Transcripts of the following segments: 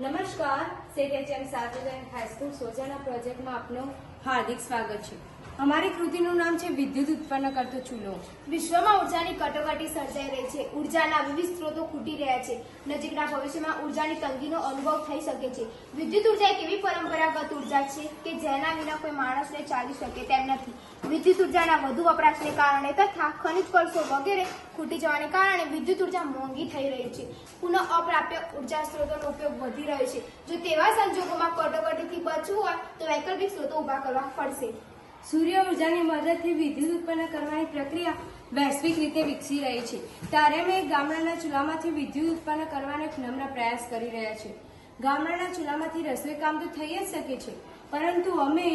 નમસ્કાર set H M સાર્વજનિક high school સોજાના પ્રોજેક્ટમાં આપનું હાર્દિક સ્વાગત છે. અમારી કૃતિનું નામ છે વિદ્યુત ઉત્પન્ન કરતો ચૂલો. વિશ્વમાં ઉર્જાની કટોકટી સર્જાઈ રહી છે. ઉર્જાના વિવિધ સ્ત્રોતો ખૂટી રહ્યા છે. નજીકના ભવિષ્યમાં ઉર્જાની તંગીનો અનુભવ થઈ શકે છે. વિદ્યુત ઊર્જા એક એવી પરંપરાગત ઊર્જા છે કે જેના વિના કોઈ માણસને ચાલી શકે તેમ નથી. વિદ્યુત ઉર્જાના વધુ વપરાશને કારણે તથા ખનિજ કોલસો વગેરે ખૂટી જવાને કારણે વિદ્યુત ઊર્જા મોંઘી થઈ રહી છે. પુનઃ અપ્રાપ્ય ઊર્જા સ્ત્રોતોનો ઉપયોગ વધી રહ્યો છે. જો તેવા સંજોગોમાં કટોકટીથી બચવું હોય તો વૈકલ્પિક સ્ત્રોતો ઊભા કરવા પડશે. સૂર્ય ઉર્જાની મદદથી વિદ્યુત ઉત્પન્ન કરવાની પ્રક્રિયા વૈશ્વિક રીતે વિકસી રહી છે. ત્યારે અમે ગામડાના ચૂલામાંથી વિદ્યુત ઉત્પન્ન કરવાનો એક નમ્ર પ્રયાસ કરી રહ્યા છે ગામડાના ચૂલામાંથી રસોઈ કામ તો થઈ જ શકે છે, પરંતુ અમે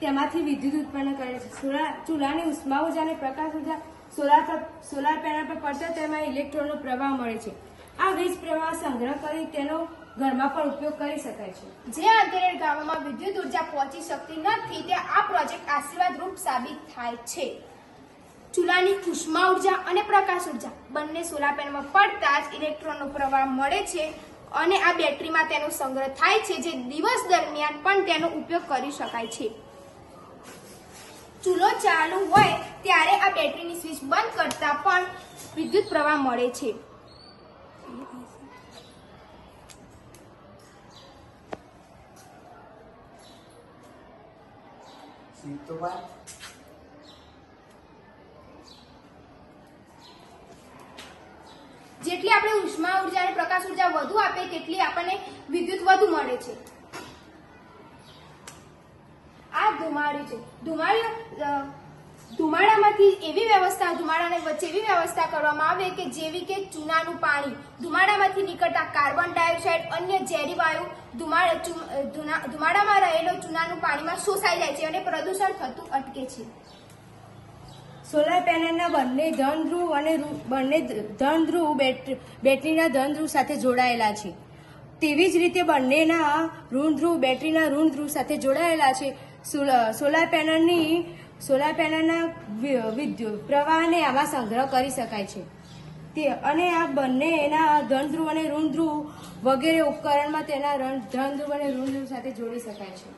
તેમાંથી વિદ્યુત ઉત્પન્ન કરીએ છીએ. ચૂલાની ઉષ્મા ઊર્જા અને પ્રકાશ ઊર્જા સોલાર પર, સોલાર પેનલ પર પડતા તેમાં ઇલેક્ટ્રોનનો પ્રવાહ મળે છે. આ વીજ પ્રવાહ સંગ્રહ કરી તેનો ઘરમાં પણ ઉપયોગ કરી શકાય છે. જે અંતરિયાળ ગામોમાં વિદ્યુત ઊર્જા પહોંચી શકતી નથી ત્યાં આ પ્રોજેક્ટ આશીર્વાદરૂપ સાબિત થાય છે. ચૂલાની ઉષ્મા ઊર્જા અને પ્રકાશ ઊર્જા બંને સોલાર પેનલમાં પડતા જ ઇલેક્ટ્રોનનો પ્રવાહ મળે છે અને આ બેટરીમાં તેનો સંગ્રહ થાય છે, જે દિવસ દરમિયાન પણ તેનો ઉપયોગ કરી શકાય છે. ચૂલો ચાલુ હોય ત્યારે આ બેટરીની સ્વિચ બંધ કરતા પણ વિદ્યુત પ્રવાહ મળે છે સીટ તો બાર જેટલી આપણે ઉષ્મા ઊર્જા અને પ્રકાશ ઊર્જા વધુ આપે, તેટલી આપણને વિદ્યુત વધુ મળે છે. આ ધુમાડી છે. ધુમાડું અ, એવી વ્યવસ્થા ધુમાડાને વચ્ચે એવી વ્યવસ્થા કરવામાં આવે કે જેવી કે ચૂનાનું પાણી. ધુમાડામાંથી નીકળતા કાર્બન ડાયોક્સાઇડ અન્ય ઝેરી વાયુ ધુમાડામાં રહેલો ચૂનાનું પાણીમાં શોષાઈ જાય છે અને પ્રદૂષણ થતું અટકે છે. સોલાર પેનલના બંને ધન ધ્રુવ અને બંને ધન ધ્રુવ બેટ- બેટરીના ધન ધ્રુવ સાથે જોડાયેલા છે. તેવી જ રીતે બંનેના ઋણ બેટરીના ઋણ સાથે જોડાયેલા છે. સોલાર પેનલની સોલાર પેનલના વિદ્યુત પ્રવાહને આવા સંગ્રહ કરી શકાય છે. તે અને આ બંનેના ધન ધ્રુવ અને ઋણ વગેરે ઉપકરણમાં તેના ધન ધ્રુવ અને ઋણ સાથે જોડી શકાય છે.